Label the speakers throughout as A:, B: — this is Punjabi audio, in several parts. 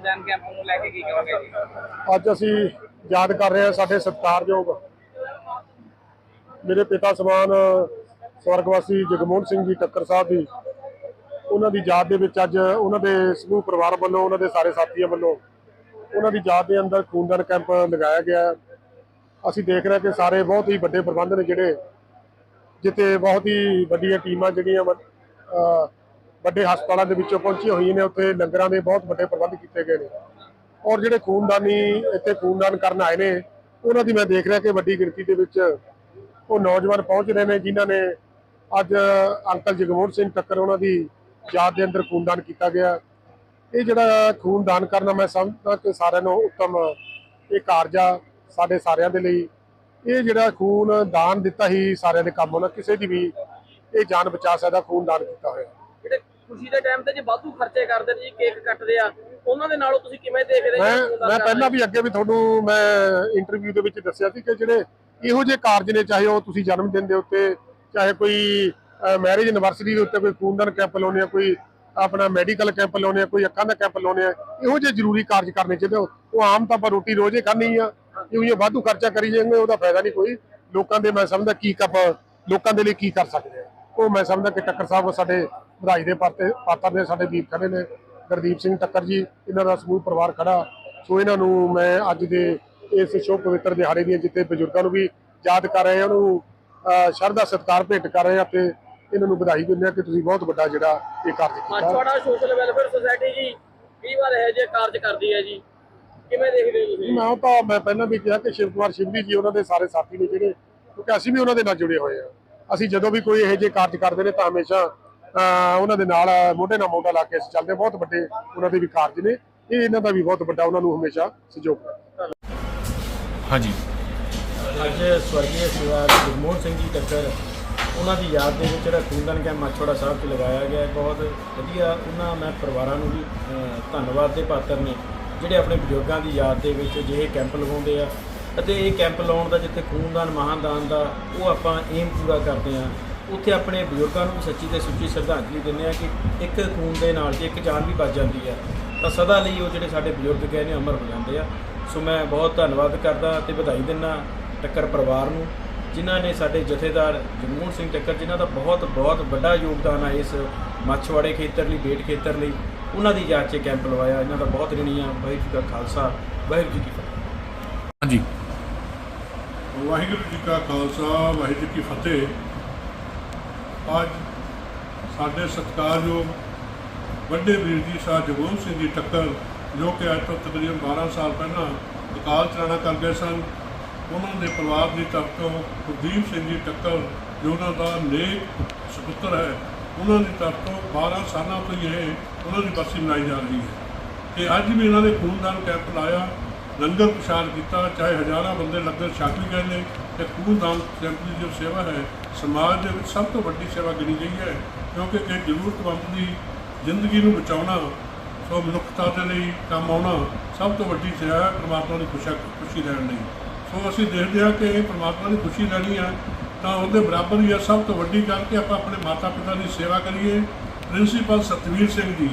A: ਕੈਂਪ ਨੂੰ ਲੈ ਕੇ ਕੀ ਕਹਾਂਗੇ ਜੀ?
B: ਅੱਜ ਅਸੀਂ ਯਾਦ ਕਰ ਰਹੇ ਹਾਂ ਸਾਡੇ ਸਤਿਕਾਰਯੋਗ ਮੇਰੇ ਪਿਤਾ ਸਮਾਨ ਸਵਰਗਵਾਸੀ ਜਗਮੋਹਨ ਸਿੰਘ ਜੀ ਟੱਕਰ ਸਾਹਿਬ ਦੀ ਉਹਨਾਂ ਦੀ ਯਾਦ ਦੇ ਵਿੱਚ ਅੱਜ ਉਹਨਾਂ ਦੇ ਸਮੂਹ ਪਰਿਵਾਰ ਵੱਲੋਂ, ਉਹਨਾਂ ਦੇ ਸਾਰੇ ਸਾਥੀਆਂ ਵੱਲੋਂ ਉਹਨਾਂ ਦੀ ਯਾਦ ਦੇ ਅੰਦਰ ਖੂਨਦਾਨ ਕੈਂਪ ਲਗਾਇਆ ਗਿਆ ਅਸੀਂ ਦੇਖ ਰਹੇ ਕਿ ਸਾਰੇ ਬਹੁਤ ਹੀ ਵੱਡੇ ਪ੍ਰਬੰਧ ਨੇ ਜਿਹੜੇ, ਜਿੱਥੇ ਬਹੁਤ ਹੀ ਵੱਡੀਆਂ ਟੀਮਾਂ ਜਿਹੜੀਆਂ ਵੱਡੇ ਹਸਪਤਾਲਾਂ ਦੇ ਵਿੱਚੋਂ ਪਹੁੰਚੀਆਂ ਹੋਈਆਂ ਨੇ, ਉੱਥੇ ਲੰਗਰਾਂ ਦੇ ਬਹੁਤ ਵੱਡੇ ਪ੍ਰਬੰਧ ਕੀਤੇ ਗਏ ਨੇ। ਔਰ ਜਿਹੜੇ ਖੂਨਦਾਨੀ ਇੱਥੇ ਖੂਨਦਾਨ ਕਰਨ ਆਏ ਨੇ, ਉਹਨਾਂ ਦੀ ਮੈਂ ਦੇਖ ਰਿਹਾ ਕਿ ਵੱਡੀ ਗਿਣਤੀ ਦੇ ਵਿੱਚ ਉਹ ਨੌਜਵਾਨ ਪਹੁੰਚ ਰਹੇ ਨੇ, ਜਿਨ੍ਹਾਂ ਨੇ ਅੱਜ ਅੰਕਲ ਜਗਮੋਹਨ ਸਿੰਘ ਟੱਕਰ ਉਹਨਾਂ ਦੀ ਯਾਦ ਦੇ ਅੰਦਰ ਖੂਨਦਾਨ ਕੀਤਾ ਗਿਆ। ਇਹ ਜਿਹੜਾ ਖੂਨਦਾਨ ਕਰਨਾ ਮੈਂ ਸਮਝਦਾ ਕਿ ਸਾਰਿਆਂ ਨੂੰ ਉੱਤਮ ਇਹ ਕਾਰਜ ਆ ਸਾਡੇ ਸਾਰਿਆਂ ਦੇ ਲਈ। ਇਹ ਜਿਹੜਾ ਖੂਨ ਦਾਨ ਦਿੱਤਾ ਹੀ ਸਾਰਿਆਂ ਦੇ ਕੰਮ ਹੋਣਾ ਕਿਸੇ ਦੀ ਵੀ ਇਹ ਜਾਨ ਬਚਾ ਸਕਦਾ ਖੂਨ ਦਾਨ ਕੀਤਾ ਹੋਇਆ।
A: ਖੁਸ਼ੀ ਦੇ ਟਾਈਮ ਤੇ ਜੇ ਵਾਧੂ ਖਰਚੇ ਕਰਦੇ ਨੇ ਜੀ ਕੇਕ ਕੱਟਦੇ ਆ ਉਹਨਾਂ ਦੇ ਨਾਲੋਂ ਤੁਸੀਂ ਕਿਵੇਂ ਦੇਖਦੇ
B: ਮੈਂ ਮੈਂ? ਪਹਿਲਾਂ ਵੀ ਅੱਗੇ ਵੀ ਤੁਹਾਨੂੰ ਮੈਂ ਇੰਟਰਵਿਊ ਦੇ ਵਿੱਚ ਦੱਸਿਆ ਸੀ ਕਿ ਜਿਹੜੇ ਇਹੋ ਜਿਹੇ ਕਾਰਜ ਨੇ ਚਾਹੇ ਉਹ ਤੁਸੀਂ ਜਨਮ ਦਿਨ ਦੇ ਉੱਤੇ ਚਾਹੇ ਕੋਈ ਮੈਰਿਜ ਐਨਵਰਸਰੀ ਦੇ ਉੱਤੇ ਕੋਈ ਖੂਨਦਾਨ ਕੈਂਪ ਲਾਉਣੇ ਆ ਕੋਈ ਆਪਣਾ ਮੈਡੀਕਲ ਕੈਂਪ ਲਾਉਣੇ ਆ ਕੋਈ ਅੱਖਾਂ ਦਾ ਕੈਂਪ ਲਾਉਣੇ ਆ ਇਹੋ ਜਿਹੇ ਜ਼ਰੂਰੀ ਕਾਰਜ ਕਰਨੇ ਚਾਹੀਦੇ ਉਹ ਆਮ ਤਾਂ ਆਪਾਂ ਰੋਟੀ ਰੋਜ਼ੇ ਖਾਣੀ ਆ। ਇਹੋ ਜਿਹੇ ਵਾਧੂ ਖਰਚਾ ਕਰੀ ਜਾਵਾਂਗੇ ਉਹਦਾ ਫਾਇਦਾ ਨਹੀਂ ਕੋਈ। ਲੋਕਾਂ ਦੇ ਮੈਂ ਸਮਝਦਾ ਕੀ ਕੱਪ ਲੋਕਾਂ ਦੇ ਲਈ ਕੀ ਕਰ ਸਕਦੇ ਆ। ਉਹ ਮੈਂ ਸਮਝਦਾ ਕਿ ਟੱਕਰ ਸਾਹਿਬ ਸਾਡੇ ਵਧਾਈ ਦੇ ਪਾਤੇ ਪਾਤਰ ਨੇ ਸਾਡੇ ਵੀਰ ਖੜੇ ਨੇ ਗੁਰਦੀਪ ਸਿੰਘ ਟੱਕਰ ਜੀ ਇਹਨਾਂ ਦਾ ਸਮੂਹ ਪਰਿਵਾਰ ਖੜਾ। ਸੋ ਇਹਨਾਂ ਨੂੰ ਮੈਂ ਅੱਜ ਦੇ ਇਸ ਸ਼ੁਭ ਪਵਿੱਤਰ ਦਿਹਾੜੇ ਦੀਆਂ ਜਿੱਥੇ ਬਜ਼ੁਰਗਾਂ ਨੂੰ ਵੀ ਯਾਦ ਕਰ ਰਹੇ ਹਾਂ ਉਹਨੂੰ ਸ਼ਰਧਾ ਸਤਿਕਾਰ ਭੇਟ ਕਰ ਰਹੇ ਹਾਂ ਤੇ ਇਹਨਾਂ ਨੂੰ ਵਧਾਈ ਦਿੰਦੇ ਹਾਂ ਕਿ ਤੁਸੀਂ ਬਹੁਤ ਵੱਡਾ ਜਿਹੜਾ ਇਹ ਕਾਰਜ ਕੀਤਾ।
A: ਮਾਛਵਾੜਾ ਸੋਸ਼ਲ ਵੈਲਫੇਅਰ ਸੁਸਾਇਟੀ ਜੀ ਕਈ ਵਾਰ ਇਹ ਜੇ ਕਾਰਜ ਕਰਦੀ ਹੈ ਜੀ। ਕਿਵੇਂ ਦੇਖਦੇ ਹੋ ਤੁਸੀਂ?
B: ਮੈਂ ਤਾਂ ਮੈਂ ਪਹਿਲਾਂ ਵੀ ਕਿਹਾ ਕਿ ਸ਼ਿਵ ਕੁਮਾਰ ਸ਼ਿਵਲੀ ਜੀ ਉਹਨਾਂ ਦੇ ਸਾਰੇ ਸਾਥੀ ਨੇ ਜਿਹੜੇ ਕਿਉਂਕਿ ਅਸੀਂ ਵੀ ਉਹਨਾਂ ਦੇ ਨਾਲ ਜੁੜੇ ਹੋਏ ਆ ਅਸੀਂ ਜਦੋਂ ਵੀ ਕੋਈ ਇਹੋ ਜਿਹੇ ਕਾਰਜ ਕਰਦੇ ਨੇ ਤਾਂ ਹਮੇਸ਼ਾ ਉਹਨਾਂ ਦੇ ਨਾਲ ਮੋਢੇ ਨਾਲ ਮੋਢਾ ਲਾ ਕੇ ਅਸੀਂ ਚੱਲਦੇ। ਬਹੁਤ ਵੱਡੇ ਉਹਨਾਂ ਦੇ ਵੀ ਕਾਰਜ ਨੇ ਇਹ ਇਹਨਾਂ ਦਾ ਵੀ ਬਹੁਤ ਵੱਡਾ ਉਹਨਾਂ ਨੂੰ ਹਮੇਸ਼ਾ ਸਹਿਯੋਗ
C: ਹਾਂਜੀ
D: ਅੱਜ ਸਵਰਗੀ ਸੇਵਾਰ ਗੁਰਮੋਹਨ ਸਿੰਘ ਜੀ ਟੱਕਰ ਉਹਨਾਂ ਦੀ ਯਾਦ ਦੇ ਵਿੱਚ ਜਿਹੜਾ ਖੂਨਦਾਨ ਕੈਂਪ ਮਾਛੋੜਾ ਸਾਹਿਬ 'ਚ ਲਗਾਇਆ ਗਿਆ ਹੈ। ਬਹੁਤ ਵਧੀਆ ਉਹਨਾਂ ਮੈਂ ਪਰਿਵਾਰਾਂ ਨੂੰ ਵੀ ਧੰਨਵਾਦ ਦੇ ਪਾਤਰ ਨੇ ਜਿਹੜੇ ਆਪਣੇ ਬਜ਼ੁਰਗਾਂ ਦੀ ਯਾਦ ਦੇ ਵਿੱਚ ਜਿਹੇ ਕੈਂਪ ਲਗਾਉਂਦੇ ਆ ਅਤੇ ਇਹ ਕੈਂਪ ਲਾਉਣ ਦਾ ਜਿੱਥੇ ਖੂਨਦਾਨ ਮਹਾਦਾਨ ਦਾ ਉਹ ਆਪਾਂ ਏਮ ਪੂਰਾ ਕਰਦੇ ਆ ਉੱਥੇ ਆਪਣੇ ਬਜ਼ੁਰਗਾਂ ਨੂੰ ਸੱਚੀ ਤੇ ਸੁੱਚੀ ਸ਼ਰਧਾਂਜਲੀ ਦਿੰਦੇ ਆ ਕਿ ਇੱਕ ਖੂਨ ਦੇ ਨਾਲ ਜੇ ਇੱਕ ਜਾਨ ਵੀ ਬਚ ਜਾਂਦੀ ਹੈ ਤਾਂ ਸਦਾ ਲਈ ਉਹ ਜਿਹੜੇ ਸਾਡੇ ਬਜ਼ੁਰਗ ਗਏ ਨੇ ਅਮਰ ਹੋ ਜਾਂਦੇ ਆ। ਸੋ ਮੈਂ ਬਹੁਤ ਧੰਨਵਾਦ ਕਰਦਾ ਤੇ ਵਧਾਈ ਦਿੰਦਾ ਟੱਕਰ ਪਰਿਵਾਰ ਨੂੰ ਜਿਨ੍ਹਾਂ ਨੇ ਸਾਡੇ ਜਥੇਦਾਰ ਜਗਮੋਹਨ ਸਿੰਘ ਟੱਕਰ ਜਿਨ੍ਹਾਂ ਦਾ ਬਹੁਤ ਬਹੁਤ ਵੱਡਾ ਯੋਗਦਾਨ ਹੈ ਇਸ ਮੱਛਵਾੜੇ ਖੇਤਰ ਲਈ ਬੇਟ ਖੇਤਰ ਲਈ ਉਹਨਾਂ ਦੀ ਯਾਦ 'ਚ ਕੈਂਪ ਲਵਾਇਆ। ਇਹਨਾਂ ਦਾ ਬਹੁਤ ਰਿਣੀ ਆ ਵਾਹਿਗੁਰੂ ਜੀ ਕਾ ਖਾਲਸਾ ਵਾਹਿਗੁਰੂ ਜੀ ਕੀ ਫਤਿਹ।
C: ਹਾਂਜੀ।
E: ਵਾਹਿਗੁਰੂ ਜੀ ਕਾ ਖਾਲਸਾ ਵਾਹਿਗੁਰੂ ਜੀ ਕੀ ਫਤਿਹ। ਅੱਜ ਸਾਡੇ ਸਤਿਕਾਰਯੋਗ ਵੱਡੇ ਵੀਰ ਜੀ ਸ਼ਾਹ ਜਗਮੋਹਨ ਸਿੰਘ ਜੀ ਟੱਕਰ, ਜੋ ਕਿ ਅੱਜ ਤੋਂ ਤਕਰੀਬਨ 12 ਸਾਲ ਪਹਿਲਾਂ ਅਕਾਲ ਚਲਾਣਾ ਕਰ ਗਏ ਸਨ, ਉਹਨਾਂ ਦੇ ਪਰਿਵਾਰ ਦੀ ਤਰਫ ਤੋਂ ਗੁਰਦੀਪ ਸਿੰਘ ਜੀ ਟੱਕਰ, ਜੋ ਉਹਨਾਂ ਦਾ ਨੇਕ ਸੁਪੁੱਤਰ ਹੈ, ਉਹਨਾਂ ਦੀ ਤਰਫ ਤੋਂ 12 ਸਾਲਾਂ ਤੋਂ ਹੀ ਇਹ ਉਹਨਾਂ ਦੀ ਬਰਸੀ ਮਨਾਈ ਜਾ ਰਹੀ ਹੈ। ਤੇ ਅੱਜ ਵੀ ਇਹਨਾਂ ਨੇ ਖੂਨਦਾਨ ਕੈਂਪ ਲਾਇਆ, ਲੰਗਰ ਪ੍ਰਸ਼ਾਦ ਕੀਤਾ, ਚਾਹੇ ਹਜ਼ਾਰਾਂ ਬੰਦੇ ਲੰਗਰ ਛਕ ਵੀ ਗਏ ਨੇ ਤੇ ਖੂਨਦਾਨ ਕੈਂਪ ਦੀ ਜੋ ਸੇਵਾ ਹੈ, ਸਮਾਜ ਦੇ ਵਿੱਚ ਸਭ ਤੋਂ ਵੱਡੀ ਸੇਵਾ ਗਿਣੀ ਗਈ ਹੈ, ਕਿਉਂਕਿ ਕਿ ਜ਼ਰੂਰਤਮੰਦ ਦੀ ਜ਼ਿੰਦਗੀ ਨੂੰ ਬਚਾਉਣਾ, ਸੋ ਮਨੁੱਖਤਾ ਦੇ ਲਈ ਕੰਮ ਆਉਣਾ, ਸਭ ਤੋਂ ਵੱਡੀ ਸੇਵਾ ਹੈ ਪ੍ਰਮਾਤਮਾ ਦੀ ਖੁਸ਼ੀ ਖੁਸ਼ੀ ਲੈਣ ਲਈ। ਸੋ ਅਸੀਂ ਦੇਖਦੇ ਹਾਂ ਕਿ ਇਹ ਪ੍ਰਮਾਤਮਾ ਦੀ ਖੁਸ਼ੀ ਲੈਣੀ ਹੈ ਤਾਂ ਉਹਦੇ ਬਰਾਬਰ ਹੀ ਹੈ ਸਭ ਤੋਂ ਵੱਡੀ ਗੱਲ ਕਿ ਆਪਾਂ ਆਪਣੇ ਮਾਤਾ ਪਿਤਾ ਦੀ ਸੇਵਾ ਕਰੀਏ। ਪ੍ਰਿੰਸੀਪਲ ਸਤਵੀਰ ਸਿੰਘ ਜੀ,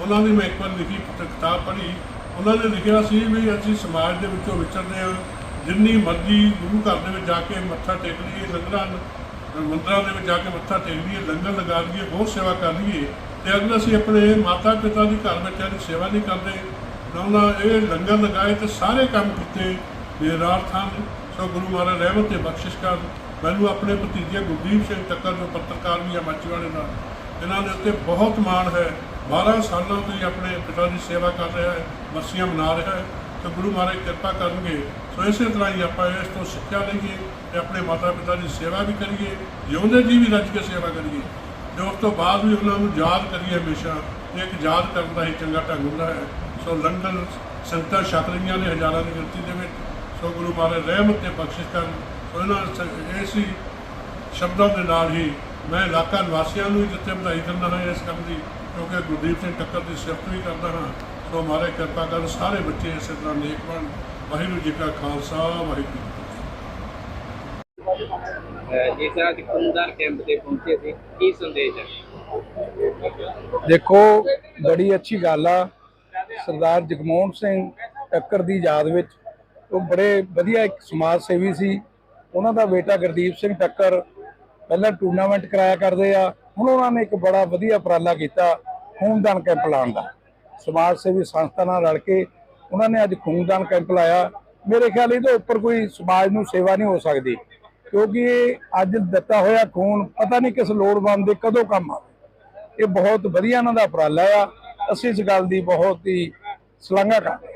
E: ਉਹਨਾਂ ਦੀ ਮੈਂ ਇੱਕ ਵਾਰ ਲਿਖੀ ਕਿਤਾਬ ਪੜ੍ਹੀ। ਉਹਨਾਂ ਨੇ ਲਿਖਿਆ ਸੀ ਵੀ ਅਸੀਂ ਸਮਾਜ ਦੇ ਵਿੱਚੋਂ ਵਿਚਰਦੇ ਹਾਂ ਜਿੰਨੀ ਮਰਜ਼ੀ ਗੁਰੂ ਘਰ ਦੇ ਵਿੱਚ ਜਾ ਕੇ ਮੱਥਾ ਟੇਕ ਲਈਏ, ਲੰਗਰਾਂ ਮੰਦਰਾਂ ਦੇ ਵਿੱਚ ਜਾ ਕੇ ਮੱਥਾ ਟੇਕ ਲਈਏ, ਲੰਗਰ ਲਗਾ ਲਈਏ, ਬਹੁਤ ਸੇਵਾ ਕਰ ਲਈਏ, ਤੇ ਅਗਰ ਅਸੀਂ ਆਪਣੇ ਮਾਤਾ ਪਿਤਾ ਦੀ ਘਰ ਬੱਚਿਆਂ ਦੀ ਸੇਵਾ ਨਹੀਂ ਕਰਦੇ ਨਾ ਉਹਨਾਂ ਇਹ ਲੰਗਰ ਲਗਾਏ ਤੇ ਸਾਰੇ ਕੰਮ ਕੀਤੇ ਬੇਰਾਰਥ ਹਨ ਸੋ ਗੁਰੂ ਮਹਾਰਾਜ ਰਹਿਮਤ ਤੇ ਬਖਸ਼ਿਸ਼ ਕਰ, ਮੈਨੂੰ ਆਪਣੇ ਭਤੀਜੇ ਗੁਰਦੀਪ ਸਿੰਘ ਟੱਕਰ ਜੋ ਪੱਤਰਕਾਰ ਵੀ ਆ ਮਾਚੀਵਾੜੇ ਨਾਲ, ਇਹਨਾਂ ਦੇ ਉੱਤੇ ਬਹੁਤ ਮਾਣ ਹੈ 12 ਸਾਲਾਂ ਤੋਂ ਹੀ ਆਪਣੇ ਪਿਤਾ ਦੀ ਸੇਵਾ ਕਰ ਰਿਹਾ ਹੈ ਵਰਸੀਆਂ ਮਨਾ ਰਿਹਾ ਹੈ, ਤੇ ਗੁਰੂ ਮਹਾਰਾਜ ਕਿਰਪਾ ਕਰਨਗੇ ਸੋ ਇਸੇ ਤਰ੍ਹਾਂ ਹੀ ਆਪਾਂ ਇਸ ਤੋਂ ਸਿੱਖਿਆ ਲਈਏ ਤੇ ਆਪਣੇ ਮਾਤਾ ਪਿਤਾ ਦੀ ਸੇਵਾ ਵੀ ਕਰੀਏ, ਜਿਉਂਦੇ ਜੀ ਵੀ ਰੱਜ ਕੇ ਸੇਵਾ ਕਰੀਏ। ਤੇ ਉਸ ਤੋਂ ਬਾਅਦ ਵੀ ਉਹਨਾਂ ਨੂੰ ਯਾਦ ਕਰੀਏ ਹਮੇਸ਼ਾ ਇੱਕ ਯਾਦ ਕਰਨ ਦਾ ਹੀ ਚੰਗਾ ਢੰਗ ਹੁੰਦਾ ਹੈ। ਸੋ ਲੰਡਨ ਸੰਤਾਂ ਛਕ ਰਹੀਆਂ ਨੇ ਹਜ਼ਾਰਾਂ ਦੀ ਗਿਣਤੀ ਦੇ ਵਿੱਚ। ਸੋ ਗੁਰੂ ਮਹਾਰਾਜ ਰਹਿਮਤ ਤੇ ਬਖਸ਼ਿਸ਼ ਕਰਨ। ਸੋ ਇਹਨਾਂ ਸ- ਐਸੀ ਸ਼ਬਦਾਂ ਦੇ ਨਾਲ ਹੀ ਮੈਂ ਇਲਾਕਾ ਨਿਵਾਸੀਆਂ ਨੂੰ ਵੀ ਜਿੱਥੇ ਵਧਾਈ ਦਿੰਦਾ ਹਾਂ ਇਸ ਕੰਮ ਦੀ, ਕਿਉਂਕਿ ਗੁਰਦੀਪ ਸਿੰਘ ਟੱਕਰ ਦੀ ਸਿਫਤ ਵੀ ਕਰਦਾ ਹਾਂ। ਸੋ ਮਾਰੇ ਕਿਰਪਾ ਕਰਨ ਸਾਰੇ ਬੱਚੇ ਇਸੇ ਤਰ੍ਹਾਂ ਨੇਕ ਬਣ। ਵਾਹਿਗੁਰੂ ਜੀ ਕਾ ਖਾਲਸਾ ਵਾਹਿਗੁਰੂ ਜੀ
A: ਜਿਸ ਤਰ੍ਹਾਂ ਕਿ ਖੂਨਦਾਨ ਕੈਂਪ ਤੇ ਪਹੁੰਚੇ ਸੀ। ਕੀ ਸੰਦੇਸ਼ ਹੈ?
F: ਦੇਖੋ ਬੜੀ ਅੱਛੀ ਗੱਲ ਆ।
C: ਸਰਦਾਰ ਜਗਮੋਹਨ ਸਿੰਘ ਟੱਕਰ ਦੀ ਯਾਦ ਵਿੱਚ ਉਹ ਬੜੇ ਵਧੀਆ ਇੱਕ ਸਮਾਜ ਸੇਵੀ ਸੀ। ਉਹਨਾਂ ਦਾ ਬੇਟਾ ਗੁਰਦੀਪ ਸਿੰਘ ਟੱਕਰ ਪਹਿਲਾਂ ਟੂਰਨਾਮੈਂਟ ਕਰਾਇਆ ਕਰਦੇ ਆ। ਹੁਣ ਉਹਨਾਂ ਨੇ ਇੱਕ ਬੜਾ ਵਧੀਆ ਉਪਰਾਲਾ ਕੀਤਾ ਖੂਨਦਾਨ ਕੈਂਪ ਲਾਉਣ ਦਾ। ਸਮਾਜ ਸੇਵੀ ਸੰਸਥਾ ਨਾਲ ਰਲ ਕੇ ਉਹਨਾਂ ਨੇ ਅੱਜ ਖੂਨਦਾਨ ਕੈਂਪ ਲਾਇਆ। ਮੇਰੇ ਖਿਆਲ ਇਹਦੇ ਉੱਪਰ ਕੋਈ ਸਮਾਜ ਨੂੰ ਸੇਵਾ ਨਹੀਂ ਹੋ ਸਕਦੀ, ਕਿਉਂਕਿ ਇਹ ਅੱਜ ਦਿੱਤਾ ਹੋਇਆ ਖੂਨ ਪਤਾ ਨਹੀਂ ਕਿਸ ਲੋੜਵੰਦ ਦੇ ਕਦੋਂ ਕੰਮ ਆਵੇ। ਇਹ ਬਹੁਤ ਵਧੀਆ ਇਹਨਾਂ ਦਾ ਉਪਰਾਲਾ ਆ। ਅਸੀਂ ਇਸ ਗੱਲ ਦੀ ਬਹੁਤ ਹੀ ਸ਼ਲਾਘਾ ਕਰਦੇ